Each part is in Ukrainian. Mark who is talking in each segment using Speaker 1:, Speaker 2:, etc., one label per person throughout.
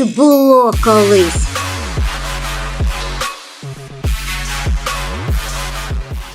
Speaker 1: От було колись.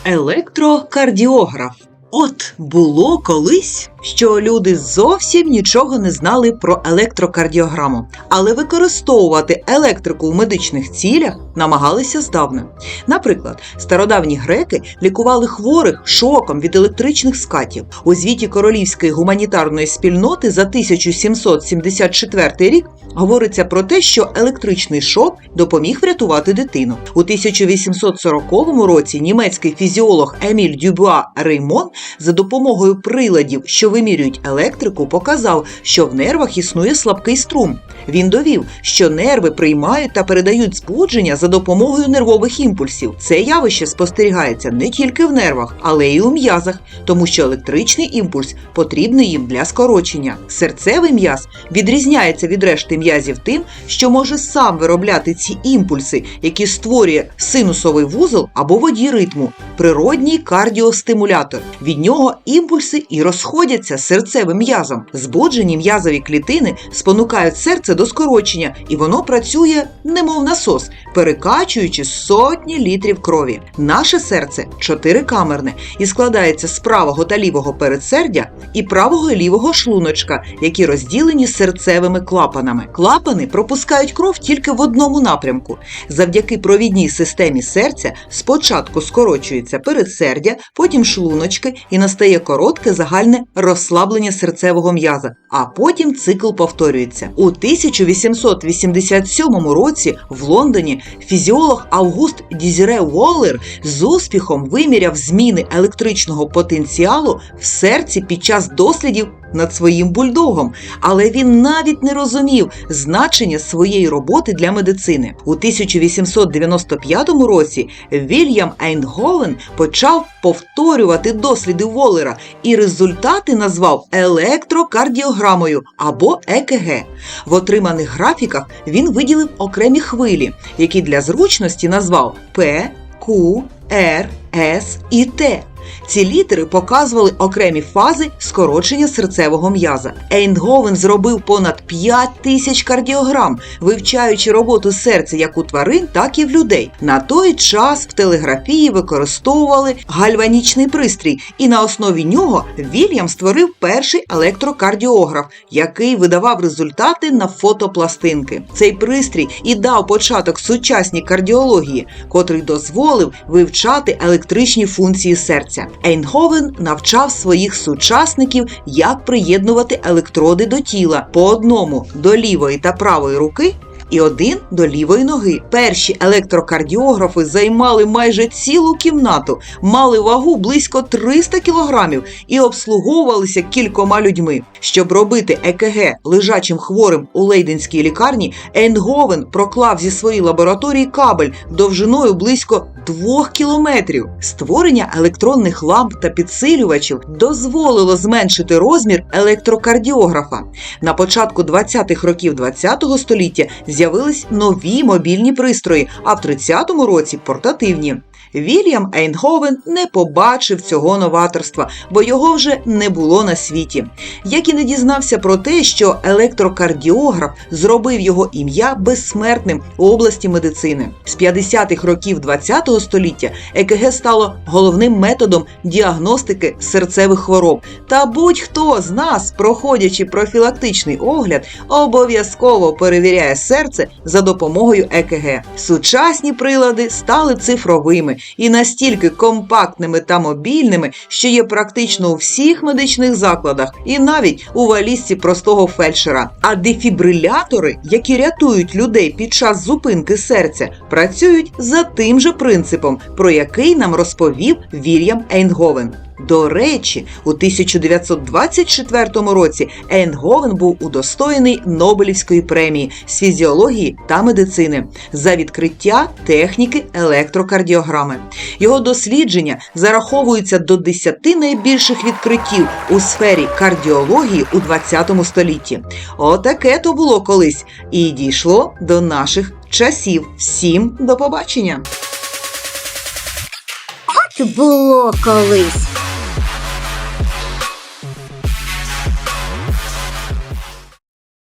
Speaker 2: Електрокардіограф. От було колись, що люди зовсім нічого не знали про електрокардіограму, але використовувати електрику в медичних цілях намагалися здавна. Наприклад, стародавні греки лікували хворих шоком від електричних скатів. У звіті королівської гуманітарної спільноти за 1774 рік говориться про те, що електричний шок допоміг врятувати дитину. У 1840 році німецький фізіолог Еміль Дюбуа Реймон за допомогою приладів, що вимірюють електрику, показав, що в нервах існує слабкий струм. Він довів, що нерви приймають та передають збудження за допомогою нервових імпульсів. Це явище спостерігається не тільки в нервах, але й у м'язах, тому що електричний імпульс потрібний їм для скорочення. Серцевий м'яз відрізняється від решти м'язів тим, що може сам виробляти ці імпульси, які створює синусовий вузол або водій ритму, природній кардіостимулятор. Від нього імпульси і розходяться серцевим м'язом. Збуджені м'язові клітини спонукають серце до скорочення, і воно працює немов насос, перекачуючи сотні літрів крові. Наше серце чотирикамерне і складається з правого та лівого передсердя і правого і лівого шлуночка, які розділені серцевими клапанами. Клапани пропускають кров тільки в одному напрямку. Завдяки провідній системі серця спочатку скорочується передсердя, потім шлуночки і настає коротке загальне розслаблення серцевого м'яза, а потім цикл повторюється. У 1887 році в Лондоні фізіолог Август Дізіре Уоллер з успіхом виміряв зміни електричного потенціалу в серці під час дослідів над своїм бульдогом, але він навіть не розумів значення своєї роботи для медицини. У 1895 році Вільям Ейнговен почав повторювати досліди Воллера і результати назвав електрокардіограмою або ЕКГ. В отриманих графіках він виділив окремі хвилі, які для зручності назвав П, Q, R, S і T. Ці літери показували окремі фази скорочення серцевого м'яза. Ейнговен зробив понад 5 тисяч кардіограм, вивчаючи роботу серця як у тварин, так і в людей. На той час в телеграфії використовували гальванічний пристрій, і на основі нього Вільям створив перший електрокардіограф, який видавав результати на фотопластинки. Цей пристрій і дав початок сучасній кардіології, котрий дозволив вивчати електричні функції серця. Ейнговен навчав своїх сучасників, як приєднувати електроди до тіла по одному до лівої та правої руки. І один до лівої ноги. Перші електрокардіографи займали майже цілу кімнату, мали вагу близько 300 кілограмів і обслуговувалися кількома людьми. Щоб робити ЕКГ лежачим хворим у Лейденській лікарні, Ейнговен проклав зі своєї лабораторії кабель довжиною близько двох кілометрів. Створення електронних ламп та підсилювачів дозволило зменшити розмір електрокардіографа. На початку 20-х років 20-го століття з'явились нові мобільні пристрої, а в 30-му році портативні. Вільям Ейнговен не побачив цього новаторства, бо його вже не було на світі. Як і не дізнався про те, що електрокардіограф зробив його ім'я безсмертним у області медицини. З 50-х років 20-го століття ЕКГ стало головним методом діагностики серцевих хвороб. Та будь-хто з нас, проходячи профілактичний огляд, обов'язково перевіряє серце за допомогою ЕКГ. Сучасні прилади стали цифровими і настільки компактними та мобільними, що є практично у всіх медичних закладах і навіть у валізці простого фельдшера. А дефібрилятори, які рятують людей під час зупинки серця, працюють за тим же принципом, про який нам розповів Вільям Ейнговен. До речі, у 1924 році Ейнговен був удостоєний Нобелівської премії з фізіології та медицини за відкриття техніки електрокардіограми. Його дослідження зараховуються до 10 найбільших відкриттів у сфері кардіології у 20 столітті. Отаке то було колись і дійшло до наших часів. Всім до побачення!
Speaker 1: От було колись.